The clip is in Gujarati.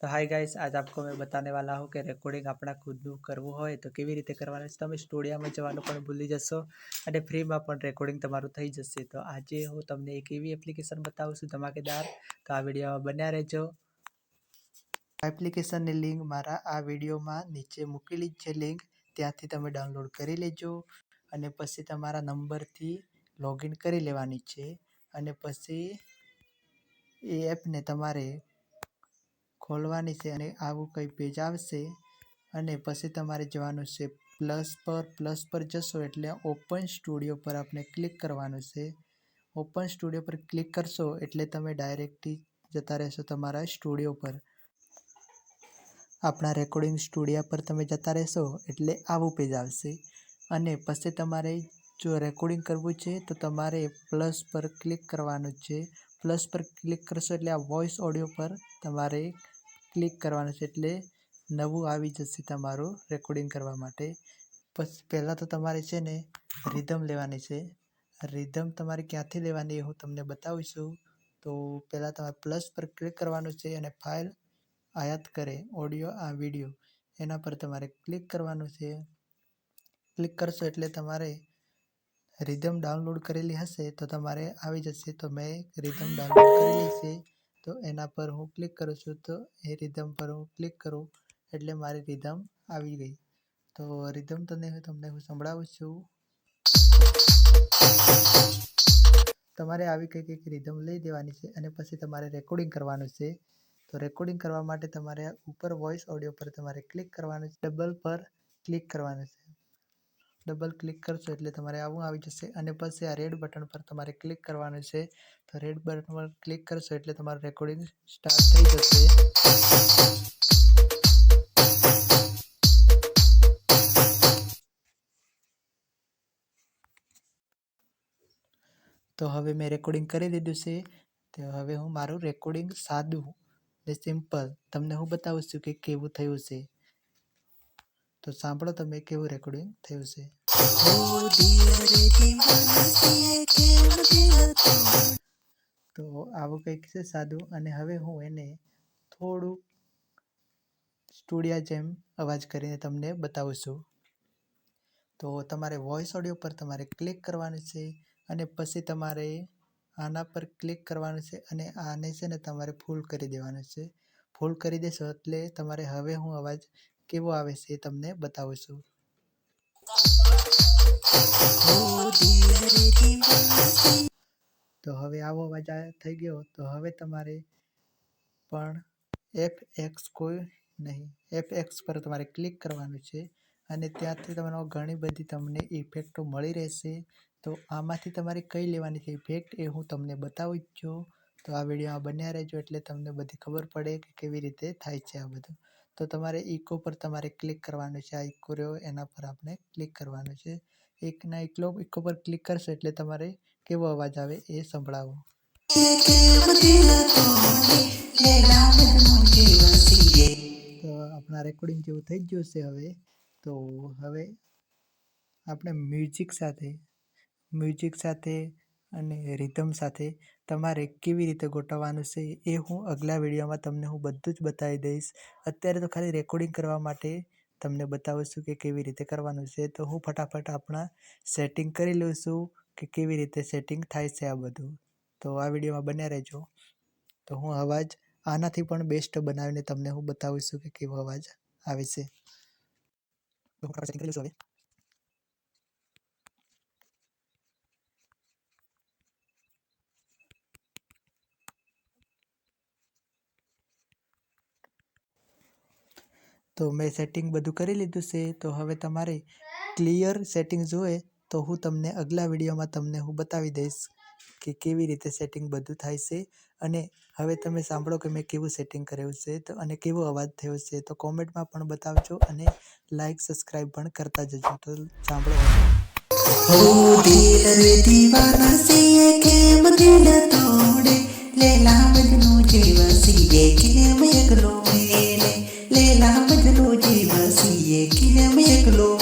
તો હાય ગાઈસ, આજ આપકો મેં બતાને વાલા હું કે રેકોર્ડિંગ આપણા ખુદનું કરવું હોય તો કેવી રીતે કરવાનું છે? તમે સ્ટુડિયામાં જવાનું પણ ભૂલી જશો અને ફ્રીમાં પણ રેકોર્ડિંગ તમારું થઈ જશે. તો આજે હું તમને એક એવી એપ્લિકેશન બતાવું છું, ધમાકેદાર. તો આ વિડીયોમાં બન્યા રહેજો. એપ્લિકેશનની લિંક મારા આ વિડીયોમાં નીચે મૂકેલી છે લિંક ત્યાંથી તમે ડાઉનલોડ કરી લેજો અને પછી તમારા નંબરથી લોગિન કરી લેવાની છે અને પછી એ એપને તમારે ખોલવાની છે અને આવું કંઈ પેજ આવશે અને પછી તમારે જવાનું છે પ્લસ પર. પ્લસ પર જશો એટલે ઓપન સ્ટુડિયો પર આપણે ક્લિક કરવાનું છે. ઓપન સ્ટુડિયો પર ક્લિક કરશો એટલે તમે ડાયરેક્ટલી જતા રહેશો તમારા સ્ટુડિયો પર. આપણા રેકોર્ડિંગ સ્ટુડિયો પર તમે જતા રહેશો એટલે આવું પેજ આવશે. અને પછી તમારે જો રેકોર્ડિંગ કરવું છે તો તમારે પ્લસ પર ક્લિક કરવાનું છે. પ્લસ પર ક્લિક કરશો એટલે આ વોઇસ ઓડિયો પર તમારે ક્લિક કરવાનું છે એટલે નવું આવી જશે તમારું રેકોર્ડિંગ કરવા માટે. પછી પહેલાં તો તમારે છે ને રિધમ લેવાની છે. રિધમ તમારે ક્યાંથી લેવાની હું તમને બતાવીશું. તો પહેલાં તમારે પ્લસ પર ક્લિક કરવાનું છે અને ફાઇલ આયાત કરે, ઓડિયો આ વીડિયો. એના પર તમારે ક્લિક કરવાનું છે. ક્લિક કરશો એટલે તમારે રિધમ ડાઉનલોડ કરેલી હશે તો તમારે આવી જશે. તો મેં રિધમ ડાઉનલોડ કરેલી છે. તો એના પર હું ક્લિક કરું છું, તો એ રિધમ પર હું ક્લિક કરું એટલે મારી રિધમ આવી ગઈ. તો રિધમ હું તમને હું સંભળાવું છું. તમારે આવી કંઈક એક રિધમ લઈ દેવાની છે અને પછી તમારે રેકોર્ડિંગ કરવાનું છે. તો રેકોર્ડિંગ કરવા માટે તમારે ઉપર વોઇસ ઓડિયો પર તમારે ક્લિક કરવાનું છે ડબલ પર ક્લિક કરવાનું છે. ડબલ ક્લિક કરશો એટલે તમારે આવું આવી જશે અને પછી આ રેડ બટન પર તમારે ક્લિક કરવાનું છે. તો રેડ બટન પર ક્લિક કરશો એટલે તમારું રેકોર્ડિંગ સ્ટાર્ટ થઈ જશે. તો હવે મેં રેકોર્ડિંગ કરી દીધું છે. તો હવે હું મારું રેકોર્ડિંગ સાદું ને સિમ્પલ તમને હું બતાવું છું કે કેવું થયું છે. તો સાંભળો તમે કેવું રેકોર્ડિંગ થયું છે. તો આવું કંઈક છે સાદું અને હવે હું એને થોડું સ્ટુડિયા જેમ અવાજ કરીને તમને બતાવું છું. તો તમારે વોઇસ ઓડિયો પર તમારે ક્લિક કરવાનું છે અને પછી તમારે આના પર ક્લિક કરવાનું છે અને આને છે ને તમારે ફૂલ કરી દેવાનું છે. ફૂલ કરી દેશો એટલે તમારે હવે હું અવાજ કેવો આવે છે એ તમને બતાવું છું તો હવે આવો અવાજ થઈ ગયો. તો હવે તમારે પણ એફ એક્સ કોઈ નહીં. એફ એક્સ પર તમારે ક્લિક કરવાનું છે અને ત્યાંથી તમને ઘણી બધી તમને ઇફેક્ટો મળી રહેશે. તો આમાંથી તમારે કઈ લેવાની છે ઇફેક્ટ એ હું તમને બતાવું છું. તો આ વિડીયોમાં બન્યા રહેજો એટલે તમને બધી ખબર પડે કે કેવી રીતે થાય છે આ બધું. તો તમારે ઇકો પર તમારે ક્લિક કરવાનું છે. આ ઇકો રહ્યો, એના પર આપણે ક્લિક કરવાનું છે. એકના એકલો ઇકો પર ક્લિક કરશો એટલે તમારે કેવો અવાજ આવે એ સંભળાવો. તો આપણા રેકોર્ડિંગ જેવું થઈ ગયું છે હવે. તો હવે આપણે મ્યુઝિક સાથે મ્યુઝિક સાથે અને રિધમ સાથે તમારે કેવી રીતે ગોઠવવાનું છે એ હું અગલા વિડીયોમાં તમને હું બધું જ બતાવી દઈશ. અત્યારે તો ખાલી રેકોર્ડિંગ કરવા માટે તમને બતાવું છું કે કેવી રીતે કરવાનું છે. તો હું ફટાફટ આપણા સેટિંગ કરી લઉં છું કે કેવી રીતે સેટિંગ થાય છે આ બધું. તો આ વિડીયોમાં બન્યા રહેજો. તો હું અવાજ આનાથી પણ બેસ્ટ બનાવીને તમને હું બતાવું છું કે કેવો અવાજ આવે છે. તો મેં સેટિંગ બધું કરી લીધું છે, તો હવે તમારે ક્લિયર સેટિંગ જોઈએ તો હું તમને અગલા વિડીયોમાં તમને હું બતાવી દઈશ કે કેવી રીતે સેટિંગ બધું થાય છે. અને હવે તમે સાંભળો કે મેં કેવું સેટિંગ કર્યું છે, તો અને કેવો અવાજ થયો છે, તો કોમેન્ટમાં પણ બતાવજો અને લાઈક સબસ્ક્રાઈબ પણ કરતા જજો. તો સાંભળો ઓ દિલ રે દીવાના સે કેમ દિલ તોડ